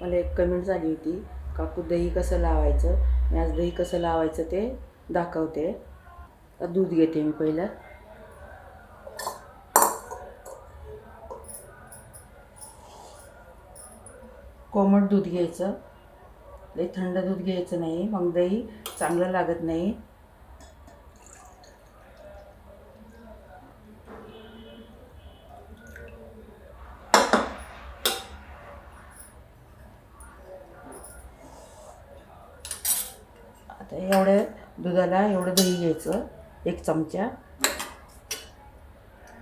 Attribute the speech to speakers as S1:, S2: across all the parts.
S1: मला एक कमेंट झाली होती काकू दही कसं लावायचं? मी आज दही कसं लावायचं ते दाखवते. दूध घेते मी पहिलं. कोमट दूध घ्यायचं. लई थंड दूध घ्यायचं नाही मग दही चांगलं लागत नाही. आता एवढ्या दुधाला एवढं दही घ्यायचं एक चमचा.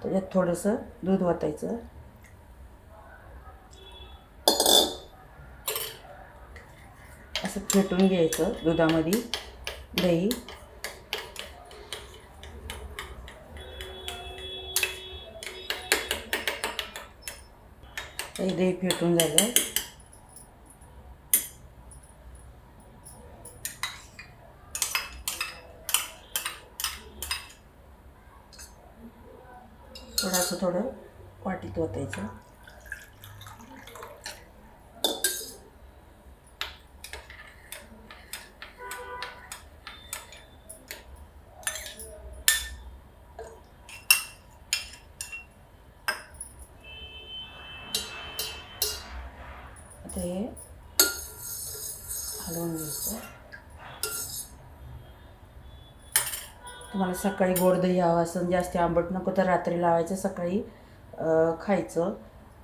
S1: त्याच्यात थोडंसं दूध वाटायचं असं फेटून घ्यायचं दुधामध्ये दही दही फेटून झालं. थोडंसं थोडं वाटीत ओतायचं. आता हे हलवून घ्यायचं. तुम्हाला सकाळी गोड दही हवं असेल जास्त आंबट नको तर रात्री लावायचं सकाळी खायचं.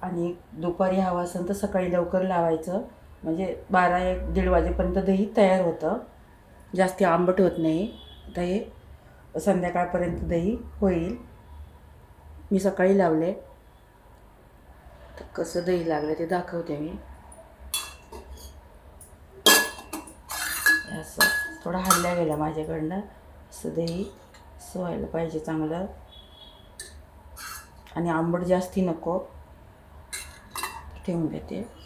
S1: आणि दुपारी हवं असेल तर सकाळी लवकर लावायचं. म्हणजे बारा एक दीड वाजेपर्यंत दही तयार होतं. जास्त आंबट होत नाही. आता हे संध्याकाळपर्यंत दही होईल. मी सकाळी लावले. तर कसं दही लागलं ते दाखवते मी. असं थोडा हल्ल्या गेला माझ्याकडनं. असं दही असं पाहिजे चांगलं. आणि आंबट जास्ती नको. ठेवून देते.